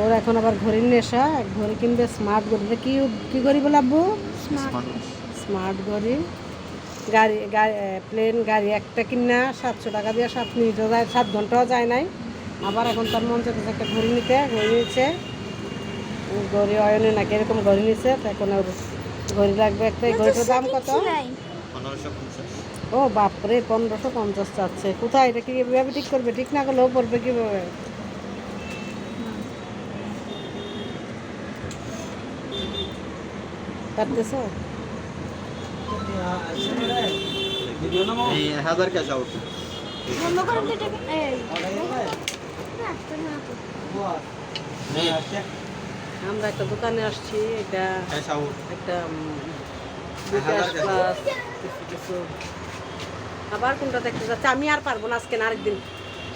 ওর এখন আবার ঘড়ির নেশা এক ঘড়ি কিনবে স্মার্ট ঘড়ি। কি কি ঘড়ি বলে আব্বু? স্মার্ট ঘড়ি। গাড়ি গাড়ি প্লেন গাড়ি একটা কিনা সাতশো টাকা দিয়ে সাত মিনিটও যায় সাত ঘন্টাও যায় নাই। আবার এখন তার মন চাইতেছে একটা ঘড়ি নিতে ঘড়ি নিচ্ছে ঘড়ি অয়নে নাকি এরকম ঘড়ি নিচ্ছে তো এখন ওর ঘড়ি লাগবে একটা ঘড়িটার দাম কত? ও বাপরে পনেরোশো পঞ্চাশ চাচ্ছে। কোথায়? এটা কি এভাবে ঠিক করবে? ঠিক না করলেও পড়বে কীভাবে? কাটতেছো হাজার ক্যাশ আউট বন্ধ করে দিতে এই। আমরা একটা দোকানে আসছি এটা একটা কিছু আবার কোনটা দেখতে যাচ্ছে? আমি আর পারব না আজকে না আরেকদিন।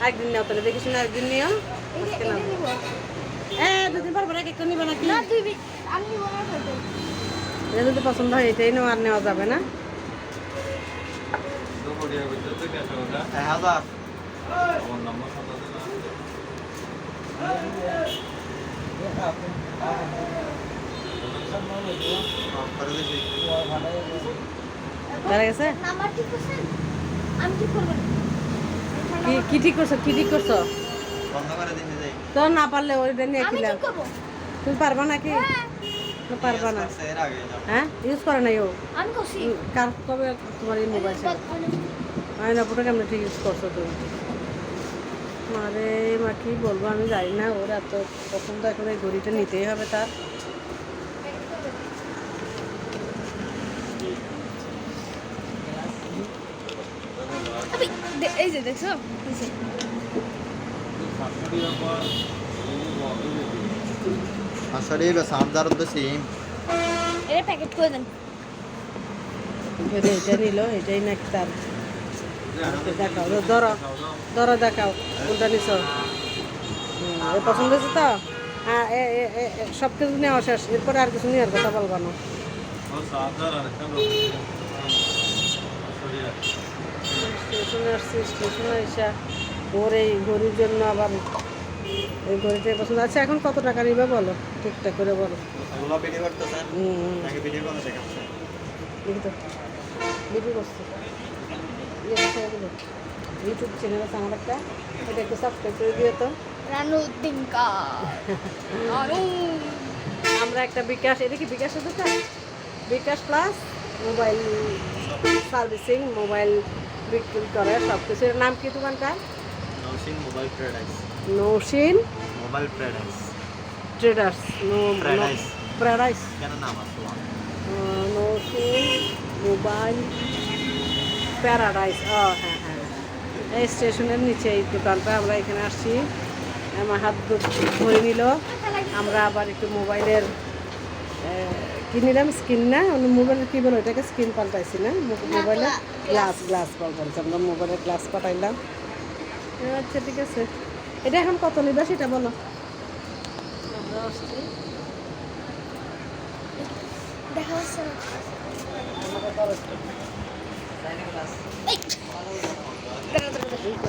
আরেকদিন নেও তাহলে। দেখি শুনে আরেকদিন নিও। আজকে না হ্যাঁ দুদিন পারব না একটা নিবে নাকি? না আমি এটা যদি পছন্দ হয় এটাই নেওয়া আর নেওয়া যাবে না। কি কি ঠিক করছ? কি ঠিক করছ? তো না পারলে ওইটা নিয়ে ঠিক তুমি পারবা নাকি? না পারবা না। হ্যাঁ? ইউজ করে নাই ও? কার কবে তোমার এই মোবাইল আমি না পুরো কেমন ঠিক ইউজ করছ তুমি? মারে মা কি বলব আমি জানি না ওর এত পছন্দ এখন এই ঘড়িটা নিতেই হবে তার। এই যে দেখছ? এই যে। আসলে এই সামদার তো সেম এটা প্যাকেট করে দেন এটা নিল এটাই নাকি তার দেখাও ধরো ধরো দেখাও কোনটা নিছ পছন্দ হয়েছে তো হ্যাঁ এ এ এ এ, সব কিছু নেওয়া শেষ এরপরে আর কিছু নেওয়ার কথা বলবা না স্টেশনে আসছি স্টেশনে এসে ওর এই ঘড়ির জন্য আবার এই ঘড়িটাই পছন্দ। আচ্ছা এখন কত টাকা নিবে বলো? ঠিকঠাক করে বলো। বিক্রি করছি। ইয়ে? ইউটিউব চ্যানেল আছে আমার একটা। এটা একটু সাবস্ক্রাইব করে দিও তো। রানু আমরা একটা বিকাশ এটা কি বিকাশের দোকান। BKash plus mobile servicing mobile বিক্রি করে সব কিছু এর নাম কি দোকানটা Nausin mobile paradise Nausin mobile paradise traders. Paradise কেন নাম আছে নৌসিন মোবাইল প্যারাডাইস ও হ্যাঁ হ্যাঁ। এই স্টেশনের নিচে এই দোকানটা আমরা এখানে আসছি। আমার হাত ধরে নিল। আমরা আবার একটু মোবাইলের কিনিলাম স্ক্রিন না? মোবাইলের কী বলো এটাকে স্ক্রিন পাল্টাইছি না? মোবাইলের গ্লাস গ্লাস পাল্টাইছি আমরা মোবাইলের গ্লাস পাঠাইলাম। আচ্ছা ঠিক আছে। এটা এখন কত নিবা সেটা বলো। দেখা